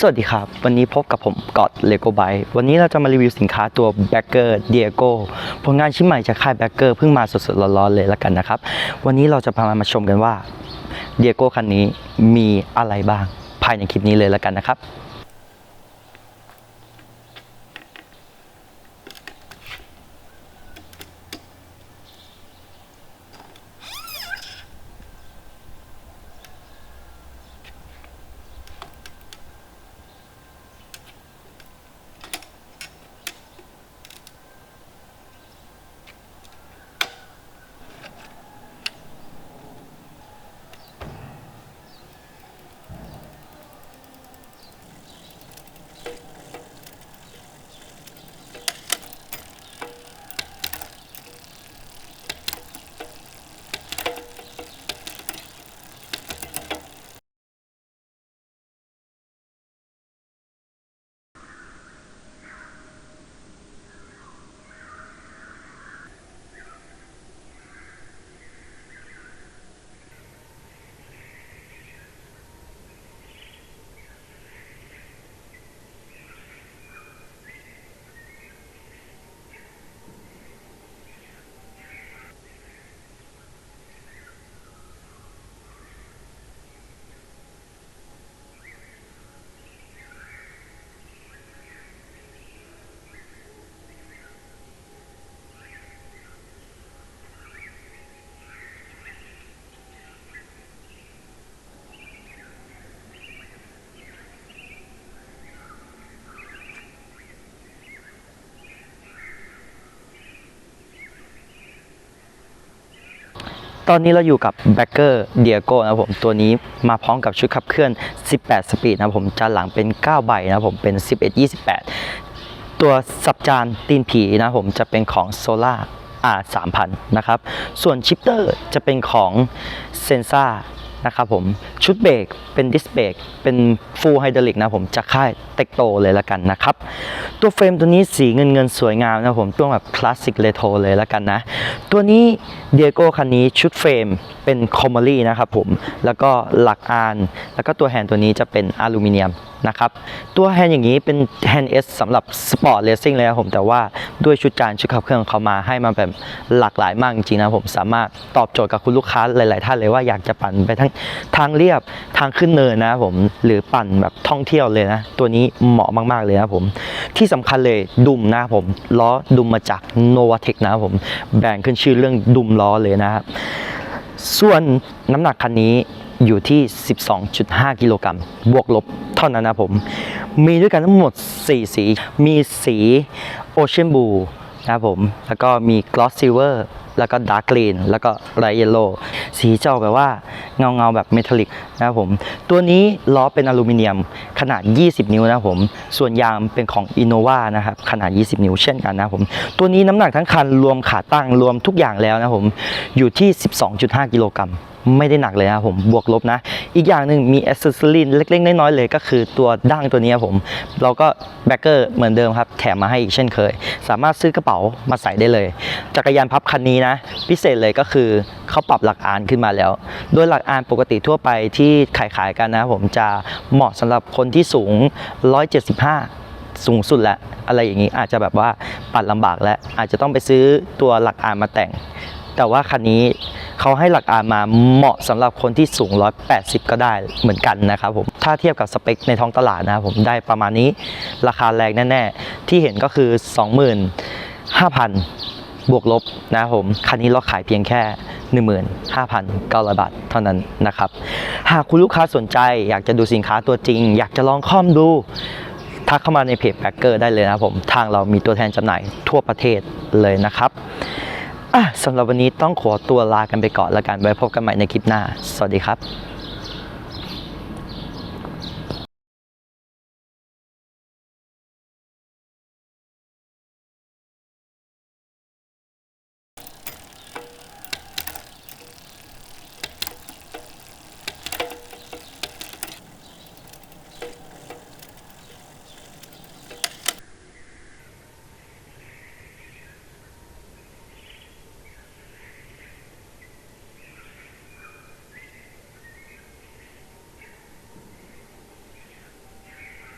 สวัสดีครับ วันนี้พบกับผมกอดเลโกไบวันนี้เราจะมารีวิวสินค้าตัวแบเกอร์เดียโก้ผลงานชิ้นใหม่จากค่ายแบเกอร์เพิ่งมาสดๆร้อนๆเลยแล้วกันนะครับ วันนี้เราจะพามาชมกันว่าเดียโก้คันนี้มีอะไรบ้างภายในคลิปนี้เลยแล้วกันนะครับ ตอนนี้เราอยู่กับ b a c k e r Diego นะครับผม ตัวนี้มาพร้อมกับชุดขับเคลื่อน 18 สปีดนะผม จานหลังเป็น 9 ใบนะผม เป็น 11 28 ตัวสับจานตีนผีนะผม จะเป็นของ Solar R 3000 นะครับ ส่วนชิปเตอร์จะเป็นของ Sensa ะครับผมชุดเบรกเป็นดิสเบรกเป็นฟูลไฮดรอลิกนะผมจากค่ายเต็กโตเลยละกันนะครับ ตัวเฟรมตัวนี้สีเงินเงินสวยงามนะผมตัวแบบคลาสสิกเรโทรเลยละกันนะ ตัวนี้เดียโก้คันนี้ชุดเฟรมเป็นคอมเมอรี่นะครับผมแล้วก็หลักอาน แล้วก็ตัวแฮนด์ตัวนี้จะเป็นอลูมิเนียม นะครับ ตัวแฮนด์อย่างนี้เป็นแฮนด์เอสสำหรับสปอร์ตเลสซิ่งเลยครับผม แต่ว่าด้วยชุดจานชุดขับเครื่องของเขามาให้มาแบบหลากหลายมากจริงๆนะผมสามารถตอบโจทย์กับคุณลูกค้าหลาย ๆ ท่านเลยว่าอยากจะปั่นไปทั้งทางเรียบทางขึ้นเนินนะผมหรือปั่นแบบท่องเที่ยวเลยนะ ตัวนี้เหมาะมาก ๆ เลยนะผม ที่สำคัญเลยดุมนะผมล้อดุมมาจาก Novatec นะผมแบรนด์ขึ้นชื่อเรื่องดุมล้อเลยนะครับ ส่วนน้ำหนักคันนี้อยู่ที่ 12.5 กิโลกรัมบวกลบเท่านั้นนะผม มีด้วยกันทั้งหมด 4 สี มีสีโอเชียนบลูนะครับผม แล้วก็มีกลอสซิเวอร์ แล้วก็ Dark Green แล้วก็ไรเยลโลสีจะออกแบบว่าเงาเงาแบบเมทัลลิกนะครับผม ตัวนี้ล้อเป็นอลูมิเนียมขนาด 20 นิ้วนะครับผม ส่วนยางเป็นของ Innova นะครับขนาด 20 นิ้วเช่นกันนะครับผม ตัวนี้น้ำหนักทั้งคันรวมขาตั้งรวมทุกอย่างแล้วนะครับผม อยู่ที่ 12.5 กิโลกรัมไม่ได้หนักเลยนะครับผมบวกลบนะ อีกอย่างหนึ่งมีแอ c เซสซอรีเล็กๆ น้อยๆเลยก็คือตัวดั้งตัวนี้ผม เราก็แบ็กเกอร์เหมือนเดิมครับ แถมมาให้อีกเช่นเคย สามารถซื้อกระเป๋ามาใส่ได้เลย จักรยานพับคันนี้นะ พิเศษเลยก็คือเขาปรับหลักอานขึ้นมาแล้ว โดยหลักอานปกติทั่วไปที่ขายๆกันนะผมจะเหมาะสำหรับคนที่สูง 175สูงสุดแล้วอะไรอย่างนี้อาจจะแบบว่าปัดลำบากแล้วอาจจะต้องไปซื้อตัวหลักอานมาแต่ง แต่ว่าคันนี้ เขาให้หลักอานมาเหมาะสำหรับคนที่สูง 180 ก็ได้เหมือนกันนะครับผม ถ้าเทียบกับสเปคในท้องตลาดนะครับผมได้ประมาณนี้ราคาแรงแน่ ๆ ที่เห็นก็คือ 25,000 บวกลบนะครับผม คันนี้เราขายเพียงแค่ 15,900 บาทเท่านั้นนะครับ หากคุณลูกค้าสนใจอยากจะดูสินค้าตัวจริง อยากจะลองข้อมดูทักเข้ามาในเพจแบ็กเกอร์ได้เลยนะครับผม ทางเรามีตัวแทนจำหน่ายทั่วประเทศเลยนะครับ สำหรับวันนี้ต้องขอตัวลากันไปก่อนแล้วกันไว้พบกันใหม่ในคลิปหน้า สวัสดีครับ